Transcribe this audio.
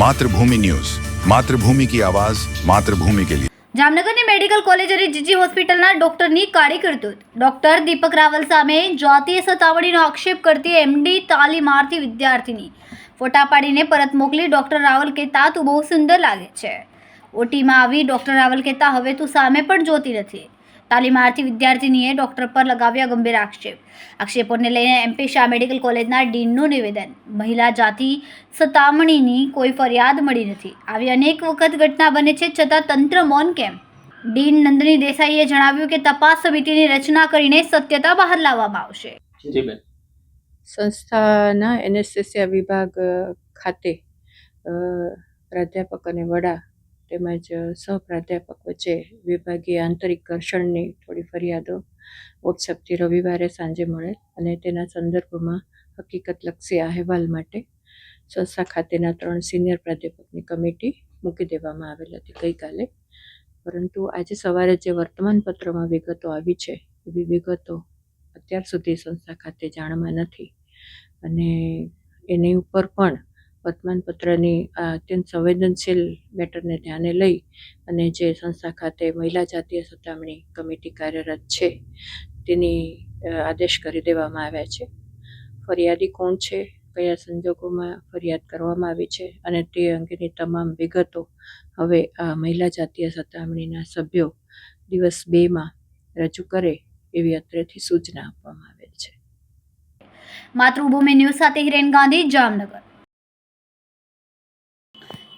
Mathrubhumi news. Mathrubhumi કી આવાજ, માતૃભૂમિ કે લીએ જામનગરની મેડિકલ કોલેજ અને જીજી હોસ્પિટલના ડોક્ટરની કાર્યકર્તો ડોક્ટર દીપક રાવલ સામે જાતીય સતાવણીનો આક્ષેપ કરતી એમડી તાલીમાર્થી વિદ્યાર્થીની. ફોટા પાડીને પરત મોકલી ડોક્ટર રાવલ કહેતા તું બહુ સુંદર લાગે છે. ઓટીમાં આવી ડોક્ટર રાવલ કહેતા હવે તું સામે પણ જોતી નથી. તાલીમાર્થી વિદ્યાર્થીનીએ ડોક્ટર પર લગાવ્યા ગંભીર આક્ષેપ. આક્ષેપોને લઈને એમપી શાહ મેડિકલ કોલેજના ડીનનું નિવેદન. મહિલા જાતિ સતામણીની કોઈ ફરિયાદ મળી નથી. આવી અનેક વખત ઘટના બને છે છતાં તંત્ર મૌન કેમ? ડીન નંદની દેસાઈએ જણાવ્યું કે તપાસ સમિતિની રચના કરીને સત્યતા બહાર લાવવામાં આવશે. જી બેન. સંસ્થાના એનેસ્થેસિયા વિભાગ ખાતે પ્રાધ્યાપક અને વડા તેમજ સહપ્રાધ્યાપક વચ્ચે વિભાગીય આંતરિક ઘર્ષણની થોડી ફરિયાદો વોટ્સએપથી રવિવારે સાંજે મળે અને તેના સંદર્ભમાં હકીકતલક્ષી અહેવાલ માટે સંસ્થા ખાતેના ત્રણ સિનિયર પ્રાધ્યાપકની કમિટી મૂકી દેવામાં આવેલ હતી ગઈકાલે. પરંતુ આજે સવારે જે વર્તમાનપત્રમાં વિગતો આવી છે, એવી વિગતો અત્યાર સુધી સંસ્થા ખાતે જાણમાં નથી. અને એની ઉપર પણ વર્તમાનપત્રની અત્યંત સંવેદનશીલ મેટરને ધ્યાને લઈ અને જે સંસ્થા ખાતે મહિલા જાતીય સતામણી કમિટી કાર્યરત છે, તેની આદેશ કરી દેવામાં આવ્યા છે. ફરિયાદી કોણ છે, કયા સંજોગોમાં ફરિયાદ કરવામાં આવી છે અને તે અંગેની તમામ વિગતો હવે આ મહિલા જાતીય સતામણીના સભ્યો દિવસ બેમાં રજૂ કરે એવી અત્રેથી સૂચના આપવામાં આવેલ છે. માતૃભૂમિ ન્યૂઝ સાથે હિરેન ગાંધી, જામનગર.